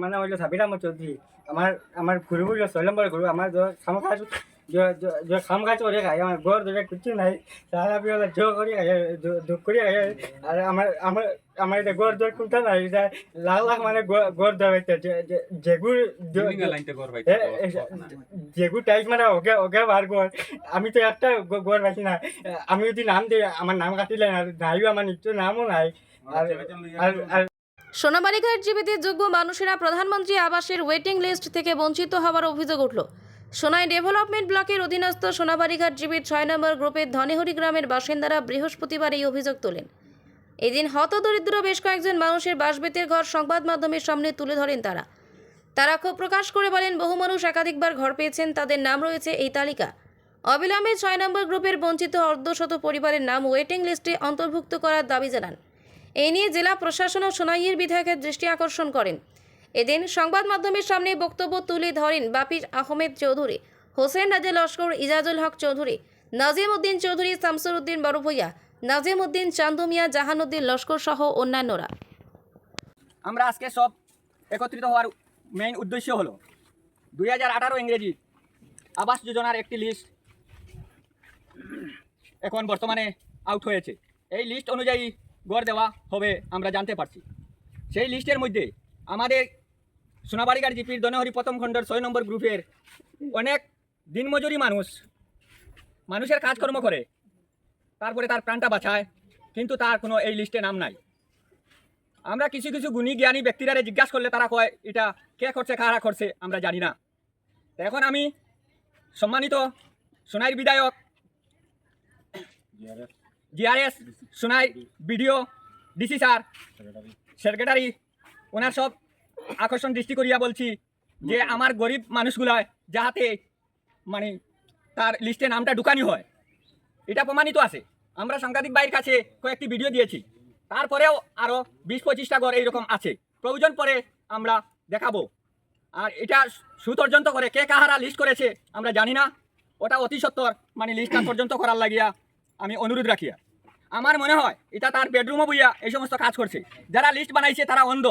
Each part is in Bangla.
আমার নাম সাবির আহমদ চৌধুরী আমার আমার গুরু হইল ছয় নম্বর গুরু আমার খাম কাজ খাম কাজ করে খাই আমার ঘর ধরে কিছু নাই আমি হলো জো করি খাই দুঃখ করি খাই আর আমার আমার আমার এটা ঘর ধর কোনটা নাই এটা লাখ লাখ মানে ঘর ধর যেগুর যেগুর টাইস মানে ওকে ওকে বার ঘর আমি তো একটা ঘর পাইছি না আমি যদি নাম দিই আমার নাম কাটিলে না নাইও আমার নিশ্চয় নামও নাই আর সোনাবাড়িঘাট জীবিতের যোগ্য মানুষেরা প্রধানমন্ত্রী আবাসের ওয়েটিং লিস্ট থেকে বঞ্চিত হওয়ার অভিযোগ উঠল। সোনাই ডেভেলপমেন্ট ব্লকের অধীনস্থ সোনাবাড়িঘাট জীবিত ছয় নম্বর গ্রুপের ধনেহরি গ্রামের বাসিন্দারা বৃহস্পতিবার এই অভিযোগ তোলেন। এদিন হতদরিদ্র বেশ কয়েকজন মানুষের বাসবেতের ঘর সংবাদ মাধ্যমের সামনে তুলে ধরেন তারা। তারা ক্ষোভ প্রকাশ করে বলেন, বহু মানুষ একাধিকবার ঘর পেয়েছেন, তাদের নাম রয়েছে এই তালিকা। অবিলম্বে ছয় নম্বর গ্রুপের বঞ্চিত অর্ধশত পরিবারের নাম ওয়েটিং লিস্টে অন্তর্ভুক্ত করার দাবি জানান। এই নিয়ে জেলা প্রশাসন ও সোনাইয়ের বিধায়কের দৃষ্টি আকর্ষণ করেন। এদিন সংবাদ মাধ্যমের সামনে বক্তব্য তুলে ধরেন বাপির আহমেদ চৌধুরী, হোসেন রাজা লস্কর, ইজাজুল হক চৌধুরী, নাজিম উদ্দিন চৌধুরী শামসুর উদ্দিন বড়ভূইয়া, নাজিম উদ্দিন চান্দুমিয়া, জাহানুদ্দিন লস্কর সহ অন্যান্যরা। আমরা আজকে সব একত্রিত হওয়ার মেইন উদ্দেশ্য হলো দুই হাজার আঠারো ইংরেজি আবাস যোজনার একটি লিস্ট এখন বর্তমানে আউট হয়েছে। এই লিস্ট অনুযায়ী গড় দেওয়া হবে, আমরা জানতে পারছি। সেই লিস্টের মধ্যে আমাদের সোনাবাড়িগার জিপির দনহরি প্রথম খণ্ডের ছয় নম্বর গ্রুপের অনেক দিনমজুরি মানুষ, মানুষের কাজকর্ম করে, তারপরে তার প্রাণটা বাঁচায়, কিন্তু তার কোনো এই লিস্টে নাম নাই। আমরা কিছু কিছু গুণী জ্ঞানী ব্যক্তিরা জিজ্ঞাসা করলে তারা কয়, এটা কে করছে, কারা করছে, আমরা জানি না। এখন আমি সম্মানিত সোনাইর বিধায়ক GRS, Sonai, BDO, DC sir, secretary, ওনার সব আকর্ষণ দৃষ্টি করিয়া বলছি যে আমার গরিব মানুষগুলায় যাহাতে মানে তার লিস্টে নামটা ঢুকানি হয়, এটা প্রমাণিত আছে। আমরা সাংবাদিক বাইর কাছে কয়েকটি ভিডিও দিয়েছি, তারপরেও আরও বিশ পঁচিশটা ঘর এইরকম আছে। প্রয়োজন পরে আমরা দেখাবো। আর এটা সুতর্যন্ত করে, কে কাহারা লিস্ট করেছে আমরা জানি না। ওটা অতি সত্তর মানে লিস্টটা পর্যন্ত করার লাগিয়া আমি অনুরোধ রাখিয়া আমার মনে হয় এটা তার বেডরুমও বইয়া এই সমস্ত কাজ করছে। যারা লিস্ট বানাইছে তারা অন্ধ।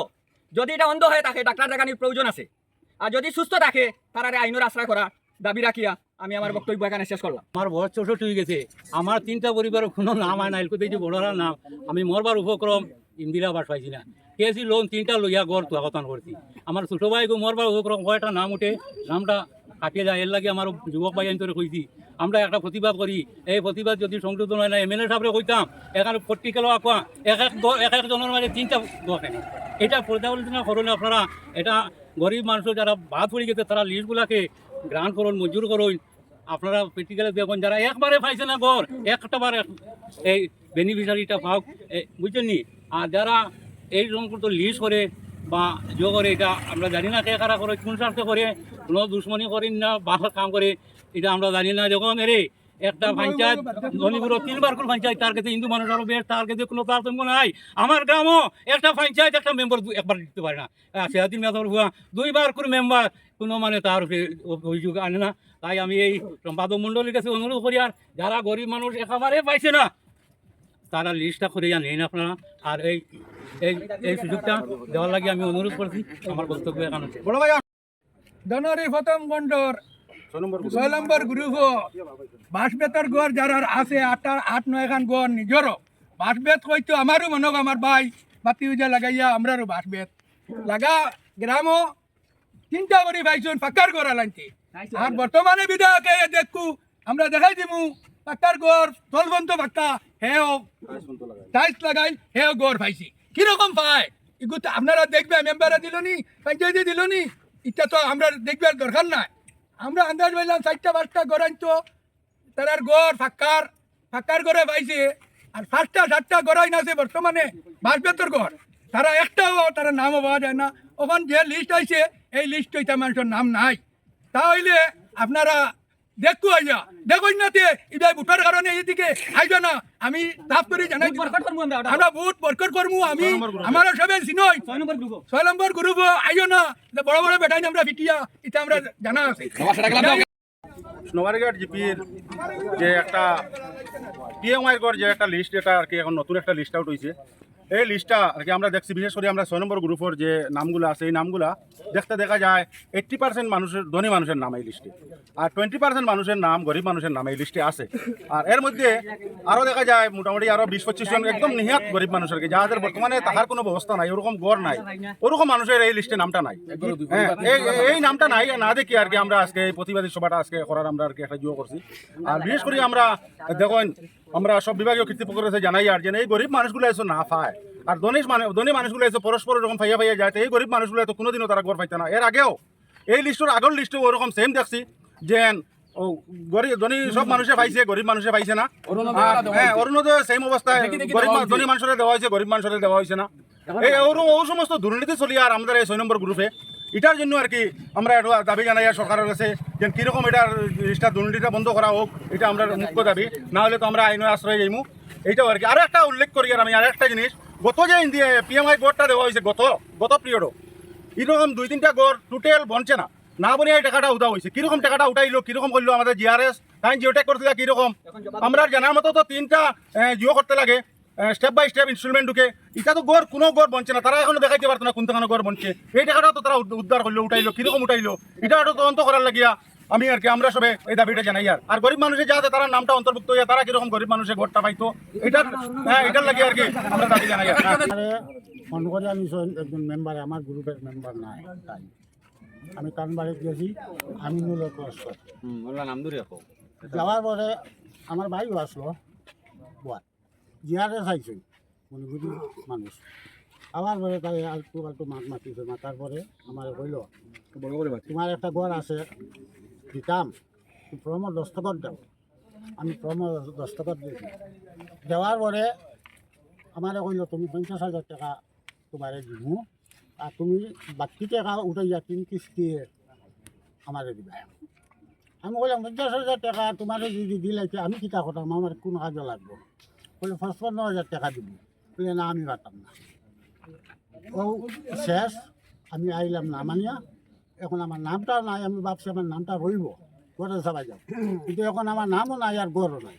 যদি এটা অন্ধ হয়ে থাকে ডাক্তার দেখানির প্রয়োজন আছে। আর যদি সুস্থ থাকে, তারা আইনের আশ্রয় করা দাবি রাখিয়া আমি আমার বক্তব্য এখানে শেষ করলাম। আমার বয়স চৌষট্টি হয়ে গেছে। আমার তিনটা পরিবারের কোনো নাম হয় না এলকুতে যে বড়রা নাম, আমি মরবার উপক্রম ইন্দিরা বাস পাইছি না। কেসি লোন তিনটা লইয়া গড় তুয়াকতন করছি। আমার ছোটো ভাইকে মরবার উপক্রম কয়টা নাম উঠে, নামটা কাটিয়ে যায়। এর লাগে আমার যুবক ভাই আন্তরে কইছি। আমরা একটা প্রতিবাদ করি। এই প্রতিবাদ যদি সংশোধন হয় না এম এল এ সাহেবরে কইতাম এখানে পট্টিকেল আঁকা এক এক এক একজনের মানে তিনটা গেছে এটা পর্যালোচনা করুন আপনারা এটা গরিব মানুষ যারা বাদ পড়ে গেছে তারা লিস্টগুলাকে গ্রান্ট করুন মঞ্জুর করুন। আপনারা প্র্যাকটিক্যালে দেখুন যারা একবারে পাইছে না ঘর একটা বার এই বেনিফিশিয়ারিটা পাও এ, বুঝছেন নি? আর যারা এই রকম লিস্ট করে বা জো করে এটা আমরা জানি না কে কারা করে কোন স্বার্থে করে কোনো দুশ্মনী করেন না বাসার কাম করে এটা আমরা জানি না। যখন এরে একটা পঞ্চায়েত ধনীপুর তিনবার করে পঞ্চায়েত তার কাছে হিন্দু মানুষ আরও বেশ তার কাছে কোনো তারতম্য নাই। আমার গ্রামও একটা পঞ্চায়েত একটা মেম্বার একবার দিতে পারে না। সেহাদিন মেধার ভুয়া দুইবার করে মেম্বার কোনো মানে তার অভিযোগ আনে না। তাই আমি এই সম্পাদক মণ্ডলীর কাছে অনুরোধ করি আর যারা গরিব মানুষ একেবারে পাইছে না তারা লিস্টটা করে জানেন আপনারা আর এই এই এই সুযোগটা দেওয়ার লাগে আমি অনুরোধ করছি, আমার বক্তব্য এখানে ধনরি প্রথম গন্ডর ছয় নম্বর গ্রুপ। বাঁশবেতর গড় যারা আছে আটটা আট, নয় খান গড় নিজরও বাঁশবেত হয়তো আমারও মনক, আমার ভাই, বাতি উজা লাগাইয়া আমরারও বাঁশবেত লাগা গ্রামও চিন্তা করি পাইছুন পাক্কার গড় আলাইতে আর বর্তমানে বিধায়কে দেখু, আমরা দেখাই দিমু। পাক্কার গড় তলবন্ত পাক্কা হেও টাইলস লাগাই। হেও গড় পাইছি। কীরকম পায়? এগুলো তো আপনারা দেখবে মেম্বারে দিল নি পঞ্চায়েতে দিল নি এটা তো আমরা দেখবার দরকার নাই। আমরা আন্দাজ পাইলাম চারটা পাঁচটা গড়াই তো তারার গড় ফাক্কার ফাক্কার গড়ে পাইছে আর পাঁচটা সাতটা গড়াই নাছে বর্তমানে বাসবেতর গড়। তারা একটাও তারা নামও পাওয়া যায় না। ওখান যে লিস্ট আইছে এই লিস্ট এটা মানুষের নাম নাই। তাহলে আপনারা দেখু আইয়া দেখুন না তে ইদাই বুটার কারণে এইদিকে আইবে না। আমি তাপ করে জানাই। আমরা বহুত বরকর করমু আমি আমার সবে চিনই ছয় নম্বর গ্রুপ। আইও না। বড় বড় বেটাই আমরা বিটিয়া এটা আমরা জানা আছে। সোনাবাড়িঘাট জিপির যে একটা পিএমআইয়ের গড় যে একটা লিস্ট এটা আর কি এখন নতুন একটা লিস্ট আউট হয়েছে এই লিস্টটা আর কি আমরা দেখছি, বিশেষ করে আমরা ছয় নম্বর গ্রুপের যে নামগুলো আছে, এই নামগুলা দেখতে দেখা যায় এইট্টি পার্সেন্ট মানুষের, ধনী মানুষের নাম এই লিস্টে আর টোয়েন্টি পার্সেন্ট মানুষের নাম গরিব মানুষের নাম এই লিস্টে আছে। আর এর মধ্যে আরও দেখা যায় মোটামুটি আরও বিশ পঁচিশ জন একদম নিহাত গরিব মানুষের যাদের বর্তমানে তাহার কোনো ব্যবস্থা নাই, ওরকম গড় নাই। ওরকম মানুষের এই লিস্টে নামটা নাই। হ্যাঁ এই- নামটা নাই, না দেখি আর কি আমরা আজকে প্রতিবাদী সভাটা আজকে করার আমরা আর কি একটা জুয়ো করছি। আর বিশেষ করে আমরা দেখুন আমরা সব বিভাগীয় কর্তৃপক্ষের কাছে জানাই আর যে এই গরিব মানুষগুলো এসে না পায় আর ধনী মানে ধনী মানুষগুলো এসে পরস্পর এরকম ফাইয়া ফাইয়া যায় এই গরিব মানুষগুলো তো কোনোদিনও তারা গড় পাইতে না। এর আগেও এই লিস্টের আগের লিস্টে ওরকম সেম দেখছি যে ও গরিব ধনী সব মানুষে পাইছে গরিব মানুষে পাইছে না। হ্যাঁ অরুণোদয় সেম অবস্থায় গরিব ধনী মানুষের দেওয়া হয়েছে গরিব মানুষের দেওয়া হয়েছে না। এই ও সমস্ত দুর্নীতি চলি আর আমাদের এই ছয় নম্বর গ্রুপে এটার জন্য আর কি আমরা একটু দাবি জানাই সরকারের কাছে যে কীরকম এটার জিনিসটা দুর্নীতিটা বন্ধ করা হোক এটা আমরা মুখ্য দাবি। না হলে তো আমরা আইনের আশ্রয় যাইমু এইটাও আর কি। আরও একটা উল্লেখ করি আর আমি আর একটা জিনিস গত যে পিএমআই বোর্ডটা দেওয়া হয়েছে গত গত পিরিয়ডও এরকম দুই তিনটা গড় টোটাল বনছে না। না বলে এই টাকাটা উঠা হয়েছে। কীরকম টাকাটা উঠাইলো কীরকম করল আমাদের জিআরএস তাই জিওটেক করতে কীরকম? আমরা জানার মতো তো তিনটা জিও করতে লাগে। স্টেপ বাই স্টেপ ইনস্টলমেন্ট ঢুকে। এটা তো গড় কোনো গড় বনছে না। তারা এখনও দেখাইতে পারতো না কোন কোনো গড় বনছে। এই টাকাটা তো তারা উদ- উদ্ধার করল উঠাইলো কীরকম উঠাইলো? এটা তদন্ত করার লাগিয়া আমি আর কি আমরা সবে এই দাবিটা জানাই আর। আর গরিব মানুষের যাতে তারা নামটা অন্তর্ভুক্ত হইয়া তারা কীরকম গরিব মানুষের গড়টা পাইতো এটার হ্যাঁ এটার লাগে আর কি আমরা দাবি জানাই আর। ফোন করে আমি একজন মেম্বার আমার গ্রুপের মেম্বার নাই তাই। আমি কানবাড়িতে গেছি আমি মূল কষ্ট যাওয়ার পরে আমার ভাইও আসলো বাদ জিয়ারে চাইছে। মণিপুরি মানুষ। আবার পরে তাই আলটু আলটু মাত মাতিছে মাতার পরে আমার কইল তোমার একটা ঘর আছে দিতাম প্রম দস্তখত দাও। আমি প্রম দস্তখত দিয়েছি। দেওয়ার পরে আমার কইল তুমি পঞ্চাশ হাজার টাকা তোমার দিব আর তুমি বাকি টাকা উঠাইয়া তিন কিস্তি আমারে দিবা। আমি কইলাম পঞ্চাশ হাজার টাকা তোমার যদি দিলাইতে আমি কিতা করতাম? আমার কোন কাজে লাগবো বলে পঁচপন্ন হাজার টাকা দিব। বলে না আমি পারতাম না। ও শেষ আমি আইলাম না মানিয়া এখন আমার নামটাও নাই আমি ভাবছি আমার নামটা রইব। ঘরে সবাই যাও। কিন্তু এখন আমার নামও নাই আর গড়ও নাই।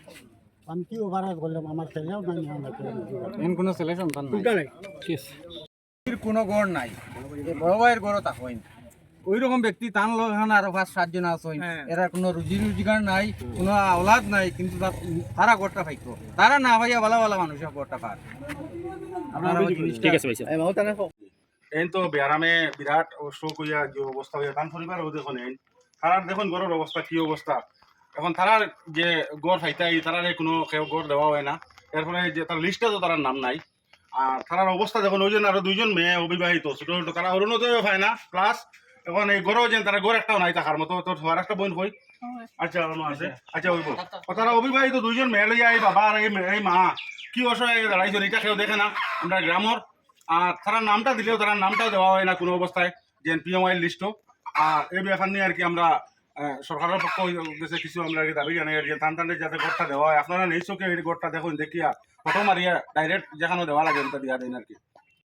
আমি কি ওভারাল করলাম আমার ছেলেও নাই আমার ছেলেও নাই। এর কোনো গড় নাই। বড় ভাইয়ের গড়ও তা হয় না। ওই রকম ব্যক্তি তান লোক আরও পাঁচ সাতজন আছে। এরা কোনো রুজি রোজগার নাই কোনো আওলাদ নাই কিন্তু তারা গড়টা পাইতো তারা না ভাইয়া ভালো ভালো মানুষের পায় আপনারা ওই এই তো বেয়ারামে বিরাট শোক হইয়া যে অবস্থা হইয়া তার পরিবার দেখুন এই। তারার দেখুন গড়ের অবস্থা কি অবস্থা। এখন তারার যে গড় ফাইতাই তারার কোনো কেউ গড় দেওয়া হয় না। এরপরে যে তার লিস্টে তো তার নাম নাই। আর তারার অবস্থা দেখুন ওই জন্য আরও দুইজন মেয়ে অবিবাহিত ছোট ছোট তারা অরুণোদয় হয় না। প্লাস এখন এই গড়েও যেন তারা গড় একটাও নাই থাকার মতো, তোর তোমার একটা বোন কই? আচ্ছা অন্য আছে। আচ্ছা ওই তারা অবিবাহিত দুইজন মেয়ে লইয়া এই বাবা আর এই মা কি অসহায় দাঁড়াইছে এটা কেউ দেখে না। আমরা গ্রামর। আর তারা নামটা দিলেও তারা নামটাও দেওয়া হয় না কোনো অবস্থায়। যে পিএমআই লিস্টও। আর এই ব্যাপার নিয়ে আর কি আমরা সরকারের পক্ষ উদ্দেশ্যে কিছু আমরা আর কি দাবি জানাই আর কি। টান টানের যাতে গড়টা দেওয়া হয়। আপনারা চোখে এই গড়টা দেখুন, দেখিয়া ফটো মারিয়া ডাইরেক্ট যেখানে দেওয়া লাগে ওটা দিয়া দেন আর কি।